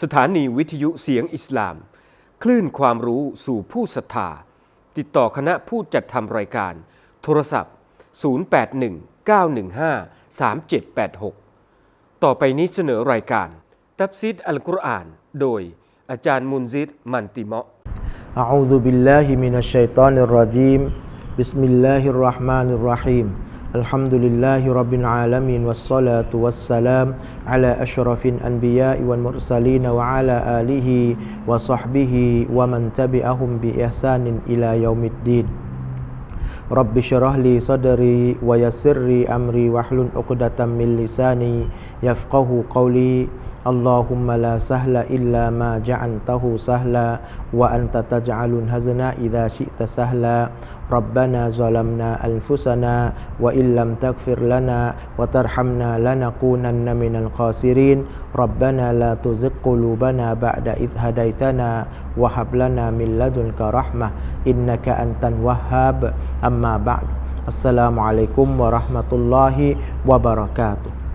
สถานีวิทยุเสียงอิสลาม คลื่นความรู้สู่ผู้ศรัทธา ติดต่อคณะผู้จัดทำรายการ โทรศัพท์ 0819153786 ต่อไปนี้เสนอรายการ ตับซิดอัลกุรอาน โดยอาจารย์มุนซิดมันติเมาะ أعوذ بالله من الشيطان الرجيم بسم الله الرحمن الرحيم الحمد لله رب العالمين والصلاة والسلام على أشرف الأنبياء والمرسلين وعلى آله وصحبه ومن تبعهم بإحسان إلى يوم الدين. رب اشرح لي صدري ويسر لي أمري واحلل عقدة من لساني يفقه قولي. Allahumma la sahla illa ma ja'antahu sahla Wa anta taj'alun hazna idha syi'ta sahla. Rabbana zalamna anfusana Wa illam takfir lana Wa tarhamna lana kunanna minal khasirin. Rabbana la tuziqqulubana ba'da idh hadaitana Wahab lana min ladunka rahmah Innaka antan wahhab. Amma ba'du. Assalamualaikum warahmatullahi wabarakatuh.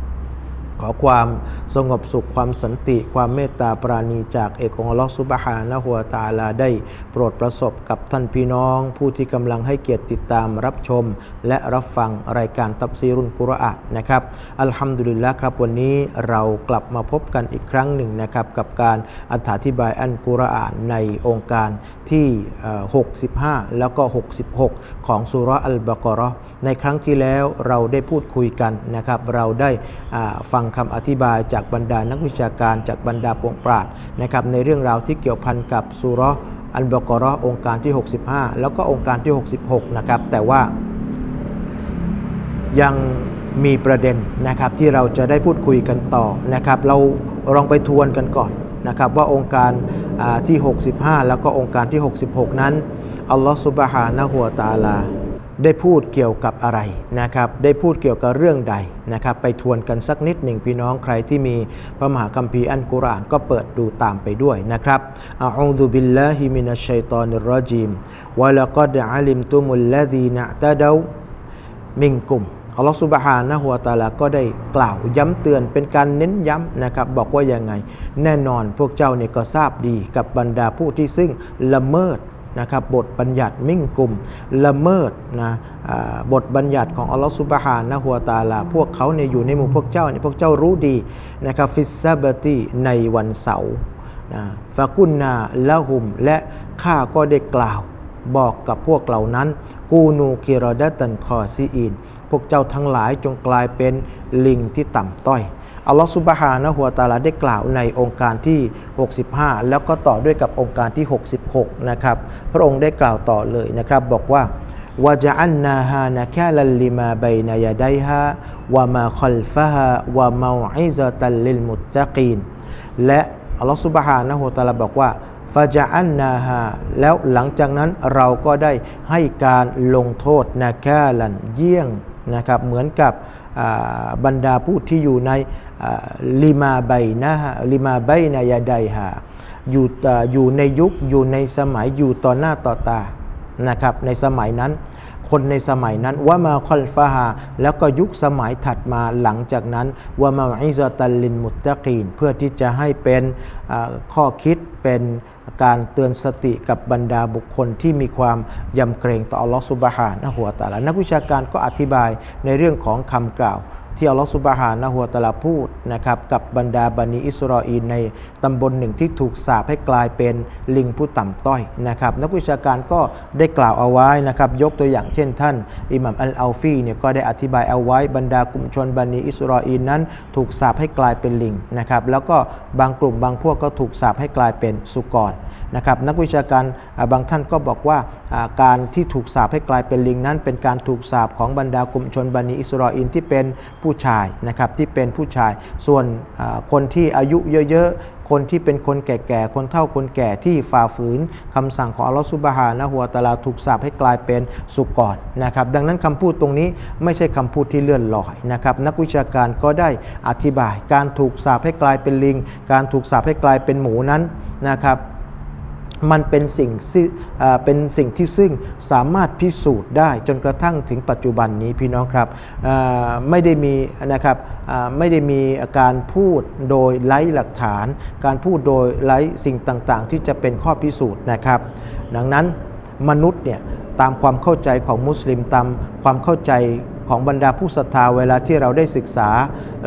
ขอความสงบสุขความสันติ ความเมตตาปราณีจากเอกองค์ลอฮฺซุบฮานะฮัวตาลาได้ โปรดประสบกับท่านพี่น้อง ผู้ที่กำลังให้เกียรติติดตามรับชม และรับฟังรายการตับซีรุนกุรอานนะครับอัลฮัมดุลิลละครับวันนี้เรากลับมาพบกันอีกครั้งหนึ่งนะครับกับการอธิบายอันกุรอานในองค์การที่ 65 แล้วก็ 66 ของสุราอัลบากราะ ในครั้งที่แล้วเราได้พูดคุยกันนะครับ เราได้ฟังคำอธิบายจากบรรดานักวิชาการจากบรรดาปวงปราดนะครับในเรื่องราวที่เกี่ยวพันกับสุราะห์อัลบากราะห์องค์การที่ 65 แล้วก็องค์การที่ 66 นะครับ แต่ว่ายังมีประเด็นนะครับที่เราจะได้พูดคุยกันต่อนะครับ เราลองไปทวนกันก่อนนะครับว่าองค์การอ่าที่ 65 แล้วก็องค์การที่ 66 นั้นอัลลอฮฺสุบฮานะฮัวตาลา ได้พูดเกี่ยวกับอะไรนะครับ ได้พูดเกี่ยวกับเรื่องใดนะครับ ไปทวนกันสักนิดหนึ่งพี่น้องใครที่มีพระมหาคัมภีร์อันกุรอานก็เปิดดูตามไปด้วยนะครับอาอูซุบิลลาฮิมินัชชัยตอนิรรจีมวะละกัดอะลิมตุมุลลซีนะตะดาวมิงกุมอัลลอฮฺสุบฮานะฮุวาตาลาก็ได้กล่าวย้ำเตือนเป็นการเน้นย้ำนะครับ บอกว่ายังไง แน่นอนพวกเจ้าเนี่ยก็ทราบดีกับบรรดาผู้ที่ซึ่งละเมิด นะครับบทบัญญัติมิ่งกลุ่มละเมิดนะบทบัญญัติของอัลลอฮฺสุบฮานะฮุวตาลา พวกเขาเนี่ยอยู่ในหมู่พวกเจ้าเนี่ยพวกเจ้ารู้ดีนะครับฟิสซาบตีในวันเสาร์นะฟากุนนาละหุม และข้าก็ได้กล่าวบอกกับพวกเหล่านั้น กูนูกิรดตันคอซีอิน พวกเจ้าทั้งหลายจงกลายเป็นลิงที่ต่ำต้อย อัลลอฮฺสุบฮานะฮุวตาลาได้กล่าวในองค์การที่ 65 แล้วก็ต่อด้วยกับองค์การที่ 66 นะครับ พระองค์ได้กล่าวต่อเลยนะครับ บอกว่าวะจะอันนาฮานะแค่ลลลิมาบนายาไดฮาวะมาคอลฟะฮาวะมาอิซะตัลลิลมุตตะกีนและอัลลอฮฺสุบฮานะฮูวตาลาบอกว่าฟาจาอันนาฮาแล้วหลังจากนั้นเราก็ได้ให้การลงโทษนาแคลันเยี่ยงนะครับเหมือนกับ บรรดาผู้ที่อยู่ในลิมาไบนะลิมาไบนายาไดฮาอยู่อยู่ในยุคอยู่ในสมัยอยู่ต่อหน้าต่อตานะครับในสมัยนั้น คนในสมัยนั้นว่ามาคอลฟาฮาแล้วก็ยุคสมัยถัดมาหลังจากนั้นว่ามาอิซาตัลลินมุตตะกีน เพื่อที่จะให้เป็นข้อคิดเป็น การเตือนสติกับบรรดาบุคคลที่มีความยำเกรงต่ออัลลอฮฺสุบฮานะหัวตาลานักวิชาการก็อธิบายในเรื่องของคำกล่าว ที่อัลลอฮฺสุบฮานะฮุวตะลาพูดนะครับกับบรรดาบันิอิสราอีลในตำบลหนึ่งที่ถูกสาปให้กลายเป็นลิงผู้ต่ำต้อยนะครับนักวิชาการก็ได้กล่าวเอาไว้นะครับยกตัวอย่างเช่นท่าน อิหมัมอัลอาฟีเนี่ยก็ได้อธิบายเอาไว้บรรดากลุ่มชนบันิอิสราอีลนั้น ถูกสาปให้กลายเป็นลิงนะครับแล้วก็บางกลุ่มบางพวกก็ถูกสาปให้กลายเป็นสุกร นะครับนักวิชาการบางท่านก็บอกว่าการที่ถูกสาปให้กลายเป็นลิงนั้น เป็นการถูกสาปของบรรดากลุ่มชนบันิอิสราอีลที่เป็นผู้ชายนะครับที่เป็นผู้ชาย ส่วนคนที่อายุเยอะๆคนที่เป็นคนแก่ๆ คนเฒ่าคนแก่ที่ฝ่าฝืนคำสั่งของอัลลอฮฺซุบฮานะฮุวตาลาถูกสาปให้กลายเป็นสุกรนะครับ ดังนั้นคำพูดตรงนี้ไม่ใช่คำพูดที่เลื่อนลอยนะครับ นักวิชาการก็ได้อธิบาย การถูกสาปให้กลายเป็นลิง การถูกสาปให้กลายเป็นหมูนั้นนะครับ มันเป็นสิ่งซึ่งเป็นสิ่งที่ซึ่งสามารถพิสูจน์ได้จนกระทั่งถึงปัจจุบันนี้พี่น้องครับไม่ได้มีนะครับไม่ได้มีการพูดโดยไร้หลักฐาน การพูดโดยไร้สิ่งต่างๆ ที่จะเป็นข้อพิสูจน์นะครับ ดังนั้นมนุษย์เนี่ยตามความเข้าใจของมุสลิมตามความเข้าใจของบรรดาผู้ศรัทธาเวลาที่เราได้ศึกษา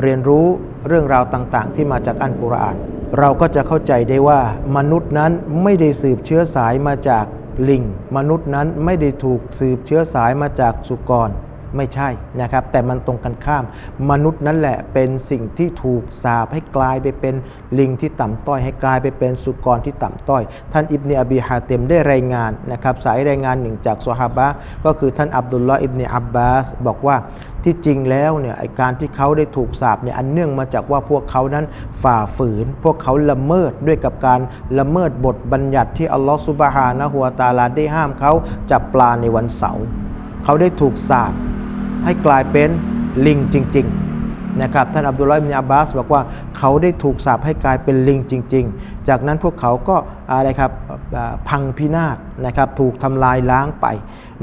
เรียนรู้เรื่องราวต่างๆ ที่มาจากอันกุรอาน เราก็จะเข้าใจได้ว่ามนุษย์นั้นไม่ได้สืบเชื้อสายมาจากลิง มนุษย์นั้นไม่ได้ถูกสืบเชื้อสายมาจากสุกร ไม่ใช่นะครับ แต่มันตรงกันข้าม มนุษย์นั่นแหละเป็นสิ่งที่ถูกสาปให้กลายไปเป็นลิงที่ต่ำต้อย ให้กลายไปเป็นสุกรที่ต่ำต้อย ท่านอิบเนอบีฮาเต็มได้รายงานนะครับสายรายงานหนึ่งจากซอฮาบะก็คือท่านอับดุลลอฮ์อิบเนอับบาสบอกว่าที่จริงแล้วเนี่ยไอการที่เขาได้ถูกสาปเนี่ยอันเนื่องมาจากว่าพวกเขานั้นฝ่าฝืน พวกเขาละเมิดด้วยกับการละเมิดบทบัญญัติที่อัลลอฮฺซุบฮานะฮูวะตาลาได้ห้ามเขาจับปลาในวันเสาร์เขาได้ถูกสาป ให้กลายเป็นลิงจริง ๆ นะครับ ท่านอับดุลลอฮ์อิบนอับบาสบอกว่าเขาได้ถูกสาปให้กลายเป็นลิงจริงๆ จากนั้นพวกเขาก็อะไรครับพังพินาศนะครับถูกทำลายล้างไป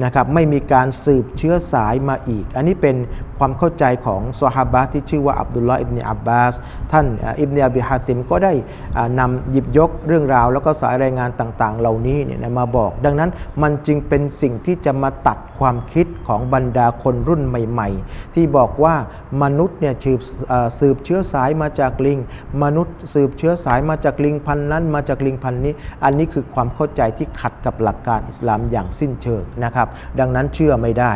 นะครับไม่มีการสืบเชื้อสายมาอีก อันนี้เป็นความเข้าใจของซอฮาบะที่ชื่อว่าอับดุลลอฮ์อิบเนอับบาสท่านอิบเนอบีฮาติมก็ได้อ่านำหยิบยกเรื่องราว แล้วก็สายรายงานต่างๆ เหล่านี้เนี่ยมาบอก ดังนั้นมันจึงเป็นสิ่งที่จะมาตัดความคิดของบรรดาคนรุ่นใหม่ ๆ ที่บอกว่ามนุษย์เนี่ยสืบเอ่อสืบเชื้อสายมาจากลิง มนุษย์สืบเชื้อสายมาจากลิงพันธุ์นั้นมาจากลิงพันธุ์นี้ อันนี้คือความเข้าใจที่ขัดกับหลักการอิสลามอย่างสิ้นเชิงนะครับ ดังนั้นเชื่อไม่ได้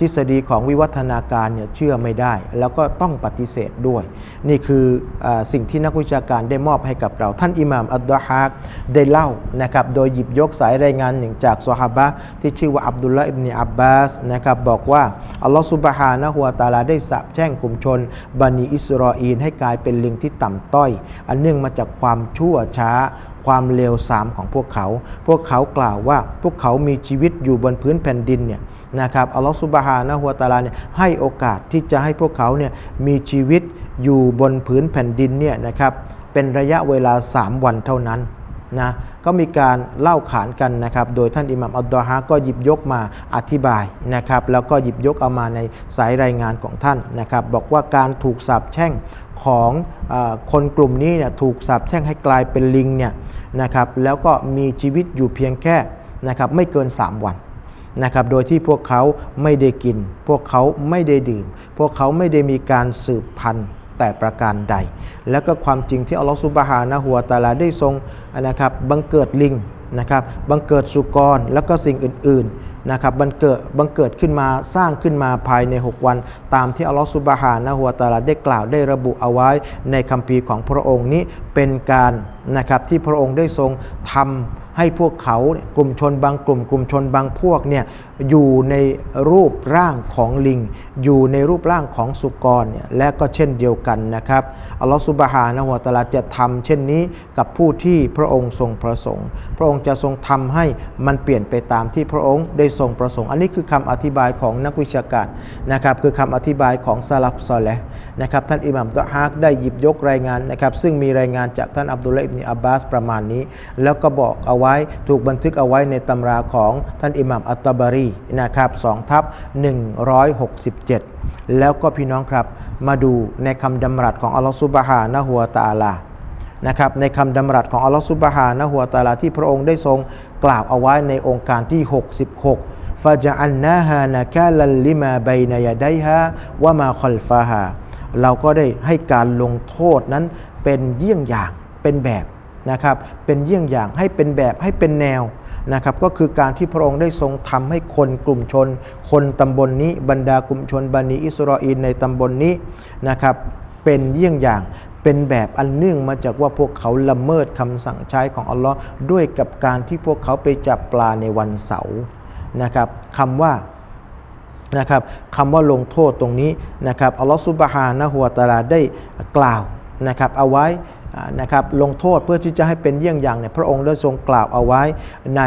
ทฤษฎีของวิวัฒนาการเนี่ยเชื่อไม่ได้ แล้วก็ต้องปฏิเสธด้วย นี่คืออสิ่งที่นักวิชาการได้มอบให้กับเรา ท่านอิหม่ามอัดดะฮากได้เล่านะครับโดยหยิบยกสายรายงานหนึ่งจากซอฮาบะที่ชื่อว่าอับดุลละอิบเนอับบาสนะครับบอกว่าอัลลอฮฺซุบฮานะฮุวตาลาได้สาปแช่งกลุ่มชนบันิอิสรออีนให้กลายเป็นลิงที่ต่ำต้อย อันเนื่องมาจากความชั่วช้าความเลวทรามของพวกเขา พวกเขากล่าวว่าพวกเขามีชีวิตอยู่บนพื้นแผ่นดินเนี่ย นะครับอัลลอฮฺซุบฮานะฮุวาตาลาเนี่ยให้โอกาสที่จะให้พวกเขาเนี่ยมีชีวิตอยู่บนพื้นแผ่นดินเนี่ยนะครับเป็นระยะเวลา 3 วันเท่านั้นนะก็มีการเล่าขานกันนะครับ โดยท่านอิหมัมอัลดอฮะก็หยิบยกมาอธิบายนะครับ แล้วก็หยิบยกเอามาในสายรายงานของท่านนะครับ บอกว่าการถูกสาปแช่งของออคนกลุ่มนี้เนี่ยถูกสาปแช่งให้กลายเป็นลิงเนี่ยนะครับ แล้วก็มีชีวิตอยู่เพียงแค่นะครับไม่เกิน 3 วัน นะครับ โดยที่พวกเขาไม่ได้กิน พวกเขาไม่ได้ดื่ม พวกเขาไม่ได้มีการสืบพันธุ์แต่ประการใด แล้วก็ความจริงที่อัลลอฮฺซุบฮานะฮูวตาลาได้ทรงนะครับบังเกิดลิงนะครับบังเกิดสุกรแล้วก็สิ่งอื่นๆนะครับบังเกิดบังเกิดขึ้นมาสร้างขึ้นมาภายใน 6 วัน ตามที่อัลลอฮฺซุบฮานะฮูวตาลาได้กล่าวได้ระบุเอาไว้ในคัมภีร์ของพระองค์นี้เป็นการนะครับที่พระองค์ได้ทรงทำ ให้พวกเขากลุ่มชนบางกลุ่ม กลุ่มชนบางพวกเนี่ยอยู่ในรูปร่างของลิง อยู่ในรูปร่างของสุกรเนี่ยและก็เช่นเดียวกันนะครับอัลลอฮฺซุบฮานะฮูวตะอาลาจะทำเช่นนี้กับผู้ที่พระองค์ทรงประสงค์ พระองค์จะทรงทำให้มันเปลี่ยนไปตามที่พระองค์ได้ทรงประสงค์ อันนี้คือคำอธิบายของนักวิชาการนะครับคือคำอธิบายของซาลับซอลและนะครับท่านอิหม่ามตะฮากได้หยิบยกรายงานนะครับซึ่งมีรายงานจากท่านอับดุลเละอิบเนอับบาสประมาณนี้ แล้วก็บอกเอาไว้ถูกบันทึกเอาไว้ในตำราของท่านอิหม่ามอัตตบารีนะครับสองทับ167 แล้วก็พี่น้องครับมาดูในคำดำรัสของอัลลอฮฺซุบฮานะฮูวตาลานะครับในคำดำรัสของอัลลอฮฺซุบฮานะฮูวตาลาที่พระองค์ได้ทรงกล่าวเอาไว้ในองค์การที่ 66ฟาจอันนาฮานะกาลลิมาบัยนยาไดฮาวะมาคอลฟาฮาเราก็ได้ให้การลงโทษนั้นเป็นเยี่ยงอย่างเป็นแบบ นะครับเป็นเยี่ยงอย่างให้เป็นแบบให้เป็นแนวนะครับก็คือการที่พระองค์ได้ทรงทำให้คนกลุ่มชน คนตำบลนนี้บรรดากลุ่มชนบันิอิสราเอลในตำบลนนี้นะครับเป็นเยี่ยงอย่างเป็นแบบอันเนื่องมาจากว่าพวกเขาละเมิดคำสั่งใช้ของอัลลอฮ์ด้วยกับการที่พวกเขาไปจับปลาในวันเสาร์นะครับคำว่านะครับคำว่าลงโทษตรงนี้นะครับอัลลอฮ์ซุบฮานะฮูวะตาลาได้กล่าวนะครับเอาไว้ นะครับลงโทษเพื่อที่จะให้เป็นเยี่ยงอย่างเนี่ยพระองค์ได้ทรงกล่าวเอาไว้ใน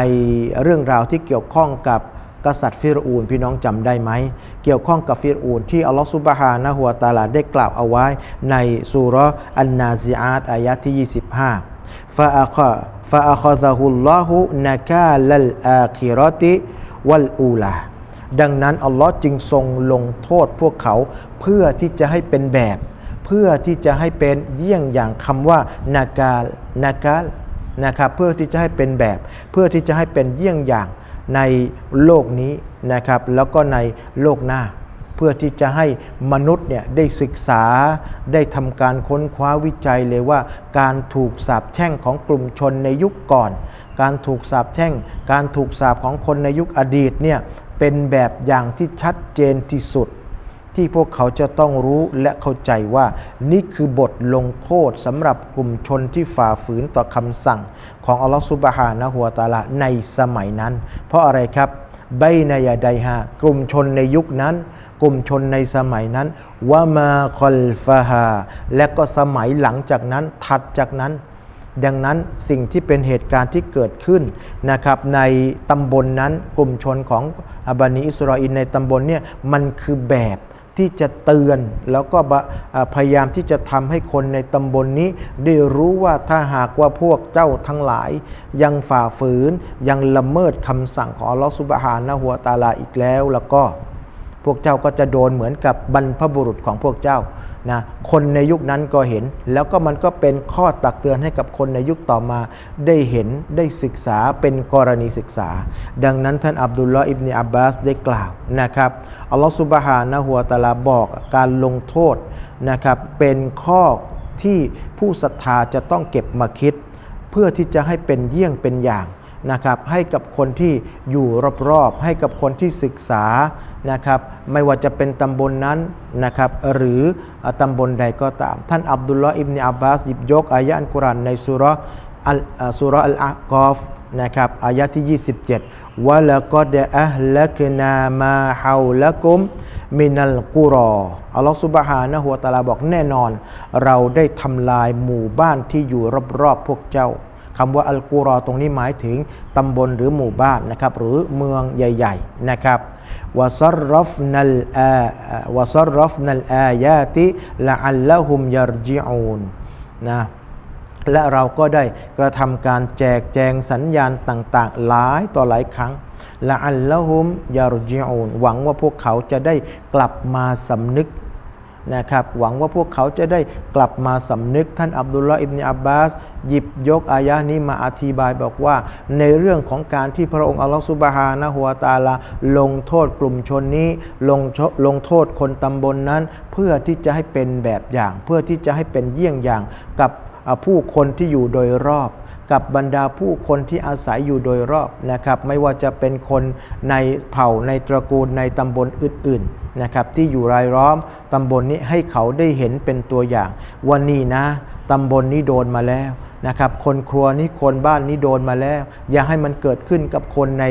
เรื่องราวที่เกี่ยวข้องกับกษัตริย์ฟิรูนพี่น้องจำได้ไหม เกี่ยวข้องกับฟิรูนที่อัลลอฮฺซุบฮานะฮุวาตาลาได้กล่าวเอาไว้ในสุรอันนาซิอาตอายะที่ 25ฟาอัคฟาอัคซะฮุลลอฮุนะกาลัลอาคิรติวัลอูลาดังนั้นอัลลอฮ์จึงทรงลงโทษพวกเขาเพื่อที่จะให้เป็นแบบ พื่อที่จะให้เป็นเยี่ยงอย่างคำว่านากาลนากาลนะครับเพื่อที่จะให้เป็นแบบ เพื่อที่จะให้เป็นเยี่ยงอย่างในโลกนี้นะครับแล้วก็ในโลกหน้า เพื่อที่จะให้มนุษย์เนี่ยได้ศึกษาได้ทำการค้นคว้าวิจัยเลยว่า การถูกสาปแช่งของกลุ่มชนในยุคก่อน การถูกสาปแช่ง การถูกสาปของคนในยุคอดีตเนี่ยเป็นแบบอย่างที่ชัดเจนที่สุด ที่พวกเขาจะต้องรู้และเข้าใจว่า นี่คือบทลงโทษสำหรับกลุ่มชนที่ฝ่าฝืนต่อคำสั่ง ของอัลลอฮฺซุบฮานะฮุวาตาลาในสมัยนั้น เพราะอะไรครับใบนายาไดฮากลุ่มชนในยุคนั้น กลุ่มชนในสมัยนั้นวามาคอลฟาฮาและก็สมัยหลังจากนั้นถัดจากนั้น ดังนั้นสิ่งที่เป็นเหตุการณ์ที่เกิดขึ้นนะครับในตำบลนนั้นกลุ่มชนของอาบานีอิสราเอลในตำบลเนี่ยมันคือแบบ ที่จะเตือน แล้วก็พยายามที่จะทำให้คนในตำบลนนี้ ได้รู้ว่าถ้าหากว่าพวกเจ้าทั้งหลาย ยังฝ่าฝืนยังละเมิดคำสั่งของลอสุบฮานะหัวตาลาอีกแล้วแล้วก็ พวกเจ้าก็จะโดนเหมือนกับบรรพบุรุษของพวกเจ้านะคนในยุคนั้นก็เห็น แล้วก็มันก็เป็นข้อตักเตือนให้กับคนในยุคต่อมา ได้เห็นได้ศึกษาเป็นกรณีศึกษา ดังนั้นท่านอับดุลลอฮ์อิบเนอับบาสได้กล่าวนะครับอัลลอฮฺสุบฮานะฮุวตาลาบอกการลงโทษนะครับเป็นข้อที่ผู้ศรัทธาจะต้องเก็บมาคิด เพื่อที่จะให้เป็นเยี่ยงเป็นอย่าง นะครับให้กับคนที่อยู่รอบๆให้กับคนที่ศึกษานะครับไม่ว่าจะเป็นตำบลนนั้นนะครับหรือตำบลใดก็ตาม ท่านอับดุลลอฮ์อิบเนอับบาสหยิบยกอายะอัลกุรานในสุรอัลสุรอัลอะกอฟนะครับอายะที่ 27วะละกอดอะฮลักนามาฮาวละกุมมินัลกุรออัลลอฮฺสุบฮานะฮุวตะอาลาบอกแน่นอน เราได้ทำลายหมู่บ้านที่อยู่รอบๆพวกเจ้า คำว่าอัลกุรอตรงนี้หมายถึงตำบลหรือหมู่บ้านนะครับหรือเมืองใหญ่ ๆ นะครับวะซรรฟนัลอาวะซรรฟนัลอายาติละอัลละฮุมยารจิอูนนะและเราก็ได้กระทำการแจกแจงสัญญาณต่างๆ หลายต่อหลายครั้งละอัลละฮุมยารจิอูนหวังว่าพวกเขาจะได้กลับมาสำนึก นะครับหวังว่าพวกเขาจะได้กลับมาสำนึกท่านอับดุลลอฮ์อิบเนอับบาส หยิบยกอายะนี้มาอธิบายบอกว่า ในเรื่องของการที่พระองค์อัลลอฮฺสุบฮานะฮุวาตาลา ลงโทษกลุ่มชนนี้ลงโทษลงโทษคนตำบลนนั้น เพื่อที่จะให้เป็นแบบอย่าง เพื่อที่จะให้เป็นเยี่ยงอย่างกับผู้คนที่อยู่โดยรอบกับบรรดาผู้คนที่อาศัยอยู่โดยรอบนะครับ ไม่ว่าจะเป็นคนในเผ่าในตระกูลในตำบลอื่นๆ นะครับที่อยู่รายล้อมตำบลนี้ให้เขาได้เห็นเป็นตัวอย่างวันนี้นะตำบลนี้โดนมาแล้วนะครับคนครัวนี้คนบ้านนี้โดนมาแล้ว อย่าให้มันเกิดขึ้นกับคนใน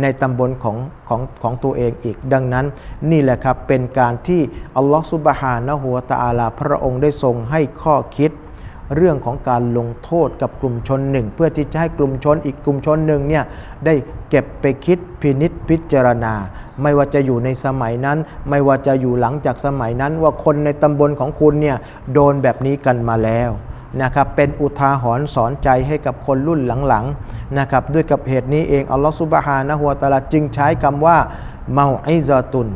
ในตำบลของของของตัวเองอีก ดังนั้นนี่แหละครับเป็นการที่อัลลอฮฺสุบฮานะหัวตาอาลาพระองค์ได้ทรงให้ข้อคิด เรื่องของการลงโทษกับกลุ่มชนหนึ่ง เพื่อที่จะให้กลุ่มชนอีกกลุ่มชนหนึ่งเนี่ยได้เก็บไปคิดพินิษพิจารณา ไม่ว่าจะอยู่ในสมัยนั้น ไม่ว่าจะอยู่หลังจากสมัยนั้น ว่าคนในตำบลของคุณเนี่ยโดนแบบนี้กันมาแล้วนะครับเป็นอุทาหรณ์สอนใจให้กับคนรุ่นหลังๆนะครับด้วยกับเหตุนี้เองอัลลอฮฺสุบฮานะฮุวตะอาลาจึงใช้คำว่าเมาไอซาตุน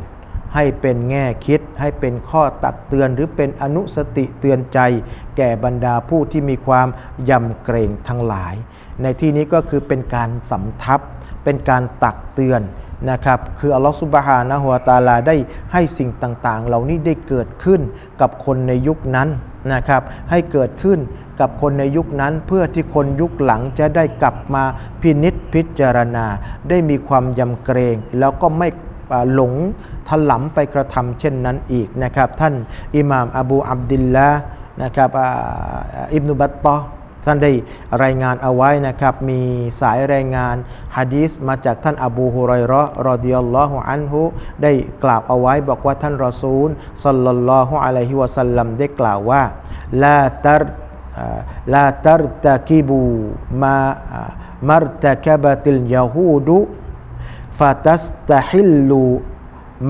ให้เป็นแง่คิด ให้เป็นข้อตักเตือน หรือเป็นอนุสติเตือนใจ แก่บรรดาผู้ที่มีความยำเกรงทั้งหลาย ในที่นี้ก็คือเป็นการสำทับ เป็นการตักเตือนนะครับคืออัลลอฮฺสุบฮานะฮุวตาลาได้ให้สิ่งต่างๆ เหล่านี้ได้เกิดขึ้นกับคนในยุคนั้นนะครับให้เกิดขึ้นกับคนในยุคนั้นเพื่อที่คนยุคหลังจะได้กลับมาพินิษพิจารณา ได้มีความยำเกรง แล้วก็ไม่ หลงถลำไปกระทำเช่นนั้นอีกนะครับ ท่านอิหม่ามอบูอับดิลละนะครับอิบนุบัตตอท่านได้รายงานเอาไว้นะครับ มีสายรายงานฮะดีษมาจากท่านอบูฮุไรเราะรอดิยัลลอฮุอันฮุได้กล่าวเอาไว้บอกว่าท่านรอซูลสัลลัลลอฮุอะลัยฮิวะสัลลัมได้กล่าวว่าลาตัรลาตัรตะกิบูมามัรตะกบติลยาฮูดุ ฟาตัสตะฮิลลู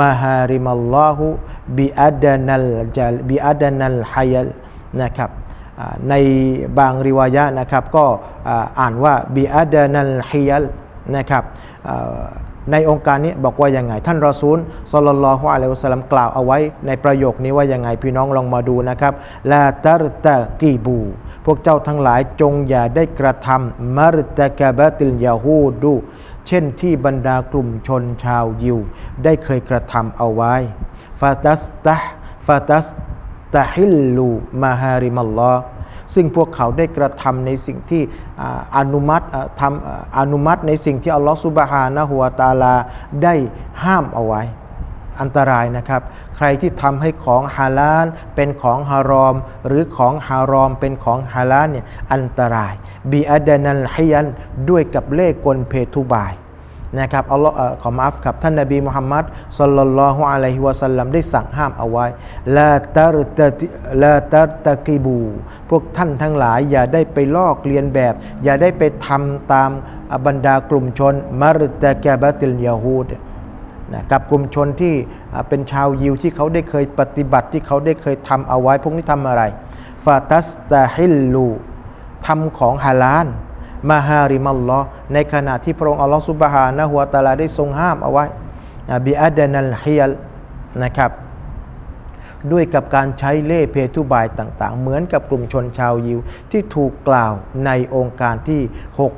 มาฮาริมัลลอฮุบิอัดนัลจัลบิอัดนัลฮัยลนะครับในบางริวายะนะครับก็อ่านว่าบิอัดนัลฮิยลนะครับในองค์การนี้บอกว่ายังไง ท่านรอซูลสลลลลอฮุอะลัยวะสัลลัมกล่าวเอาไว้ ในประโยคนี้ว่ายังไงพี่น้องลองมาดูนะครับลาตรตะกีบู พวกเจ้าทั้งหลายจงอย่าได้กระทำมารตะกะบะติลยาฮูดู เช่นที่บรรดากลุ่มชนชาวยิว ได้เคยกระทำเอาไว้ฟาตัสตะฟาตัสตะฮิลลูมาฮาริมัลลอซึ่งพวกเขาได้กระทำในสิ่งที่อนุมัติทำอนุมัติในสิ่งที่อัลลอฮฺสุบฮานะฮุวาตาลาได้ห้ามเอาไว้ อันตรายนะครับ ใครที่ทำให้ของฮาลาลเป็นของฮารอม หรือของฮารอมเป็นของฮาลาลเนี่ยอันตรายบีอัดนัลฮิยันด้วยกับเล่กลเพทุบาย นะครับอัลลอฮ์เอ่อขอมาอัฟครับท่านนบีมุฮัมมัดสัลลัลลอฮุอะลัยฮิวะสัลลัมได้สั่งห้ามเอาไว้ลาตัรตะติลาตัรตะกิบู พวกท่านทั้งหลายอย่าได้ไปลอกเลียนแบบ อย่าได้ไปทำตามบรรดากลุ่มชนมารตะกะบะติลยาฮูดนะกับกลุ่มชนที่เป็นชาวยิวที่เขาได้เคยปฏิบัติที่เขาได้เคยทำเอาไว้ พวกนี้ทำอะไรฟาตัสตาฮิลลูทำของฮาลาล มาฮาริมัลลอฮ์ในขณะที่พระองค์อัลลอฮฺสุบฮานะฮุวตาลาได้ทรงห้ามเอาไว้บิอัดนัลฮิยลนะครับด้วยกับการใช้เล่เพทุบายต่างๆ เหมือนกับกลุ่มชนชาวยิว ที่ถูกกล่าวในองค์การที่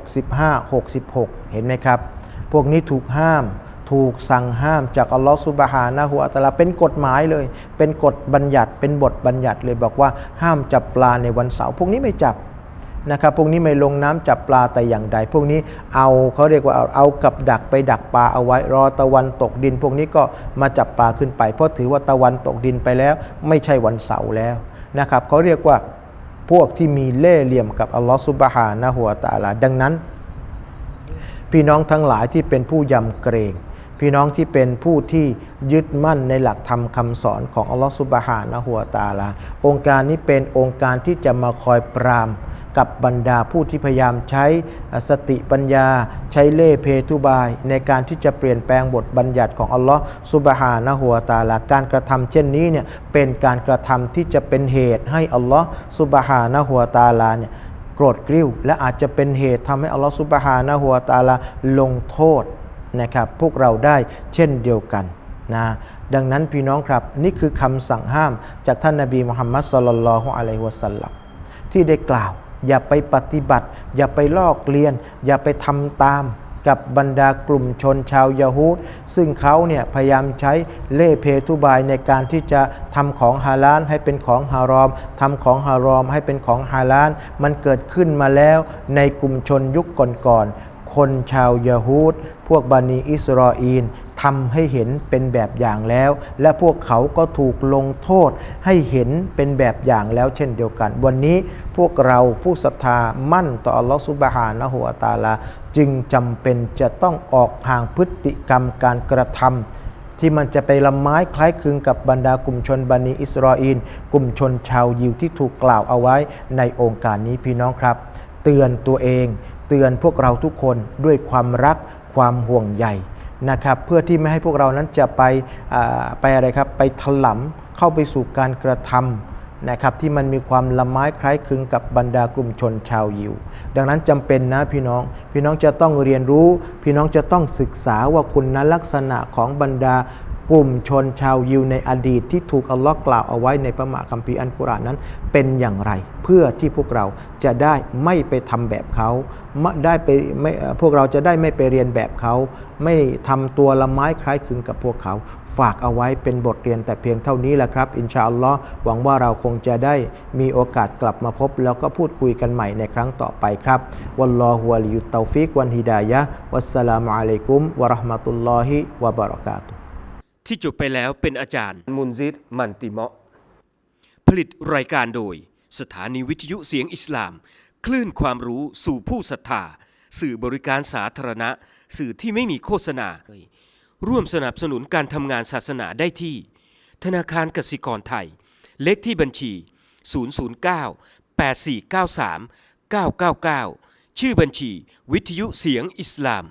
65 66 เห็นไหมครับ พวกนี้ถูกห้าม ถูกสั่งห้ามจากอัลลอฮฺสุบฮานะฮุวตาลาเป็นกฎหมายเลย เป็นกฎบัญญัติ เป็นบทบัญญัติเลยบอกว่าห้ามจับปลาในวันเสาร์ พวกนี้ไม่จับ นะครับพวกนี้ไม่ลงน้ำจับปลาแต่อย่างใด พวกนี้เอาเขาเรียกว่าเอาเอากับดักไปดักปลาเอาไว้รอตะวันตกดิน พวกนี้ก็มาจับปลาขึ้นไป เพราะถือว่าตะวันตกดินไปแล้ว ไม่ใช่วันเสาร์แล้วนะครับเขาเรียกว่าพวกที่มีเล่ห์เหลี่ยมกับอัลลอฮฺสุบฮานะฮุวตาลาดังนั้น พี่น้องทั้งหลายที่เป็นผู้ยำเกรง พี่น้องที่เป็นผู้ที่ยึดมั่นในหลักธรรมคำสอนของอัลลอฮฺสุบฮานะฮุวตาลาองค์การนี้เป็นองค์การที่จะมาคอยปราม กับบรรดาผู้ที่พยายามใช้สติปัญญา ใช้เล่เพทุบาย ในการที่จะเปลี่ยนแปลงบทบัญญัติของอัลลอฮฺสุบฮานะฮุวตาลาการกระทำเช่นนี้เนี่ยเป็นการกระทำที่จะเป็นเหตุให้อัลลอฮฺสุบฮานะฮุวตาลาเนี่ยโกรธกริ้ว และอาจจะเป็นเหตุทำให้อัลลอฮฺซุบฮานะฮุวตาลาลงโทษนะครับพวกเราได้เช่นเดียวกันนะดังนั้นพี่น้องครับนี่คือคำสั่งห้ามจากท่านนาบีมุฮัมมัดสลลัลลอฮุอะลัยฮิวะสัลลัมที่ได้กล่าว อย่าไปปฏิบัติ อย่าไปลอกเลียน อย่าไปทำตามกับบรรดากลุ่มชนชาวยาฮูดซึ่งเขาเนี่ยพยายามใช้เล่เพทุบายในการที่จะทำของฮาลานให้เป็นของฮารอมทำของฮารอมให้เป็นของฮาลาน มันเกิดขึ้นมาแล้วในกลุ่มชนยุคก่อนๆ คนชาวยาฮูดพวกบานีอิสราเอลทำให้เห็นเป็นแบบอย่างแล้ว และพวกเขาก็ถูกลงโทษให้เห็นเป็นแบบอย่างแล้วเช่นเดียวกัน วันนี้พวกเราผู้ศรัทธามั่นต่ออัลลอฮฺซุบฮานะฮุวาตาลา จึงจำเป็นจะต้องออกห่างพฤติกรรมการกระทำที่มันจะไปละไม้คล้ายคลึงกับบรรดากลุ่มชนบันิอิสราเอลกลุ่มชนชาวยิวที่ถูกกล่าวเอาไว้ในองค์การนี้พี่น้องครับ เตือนตัวเอง เตือนพวกเราทุกคนด้วยความรักความห่วงใยนะครับเพื่อที่ไม่ให้พวกเรานั้นจะไปไปอะไรครับไปถลำเข้าไปสู่การกระทำนะครับที่มันมีความละไม้คล้ายคลึงกับบรรดากลุ่มชนชาวยิว ดังนั้นจำเป็นนะพี่น้อง พี่น้องจะต้องเรียนรู้ พี่น้องจะต้องศึกษาว่าคุณลักษณะของบรรดา กลุ่มชนชาวยิวในอดีตที่ถูกอัลลอฮ์กล่าวเอาไว้ในพระมหาคัมภีร์อันกุรอานนั้น เป็นอย่างไร เพื่อที่พวกเราจะได้ไม่ไปทำแบบเขาไม่ได้ไปไม่พวกเราจะได้ไม่ไปเรียนแบบเขา ไม่ทำตัวละไม้คล้ายคลึงกับพวกเขา ฝากเอาไว้เป็นบทเรียนแต่เพียงเท่านี้แหละครับ อินชาอัลลอฮ์หวังว่าเราคงจะได้มีโอกาสกลับมาพบ แล้วก็พูดคุยกันใหม่ในครั้งต่อไปครับวัลลอฮุวะลิยุตเตาฟิกวันฮิดายะวัสสลามุอะลัยกุมวะราะห์มะตุลลอฮิวะบะเราะกาตุฮ ที่จบไปแล้วเป็นอาจารย์ มุนซิดมันติเมาะ ผลิตรายการโดย สถานีวิทยุเสียงอิสลาม คลื่นความรู้สู่ผู้ศรัทธา สื่อบริการสาธารณะ สื่อที่ไม่มีโฆษณา ร่วมสนับสนุนการทำงานศาสนาได้ที่ ธนาคารกสิกรไทย เลขที่บัญชี 009 8493 999 ชื่อบัญชี วิทยุเสียงอิสลาม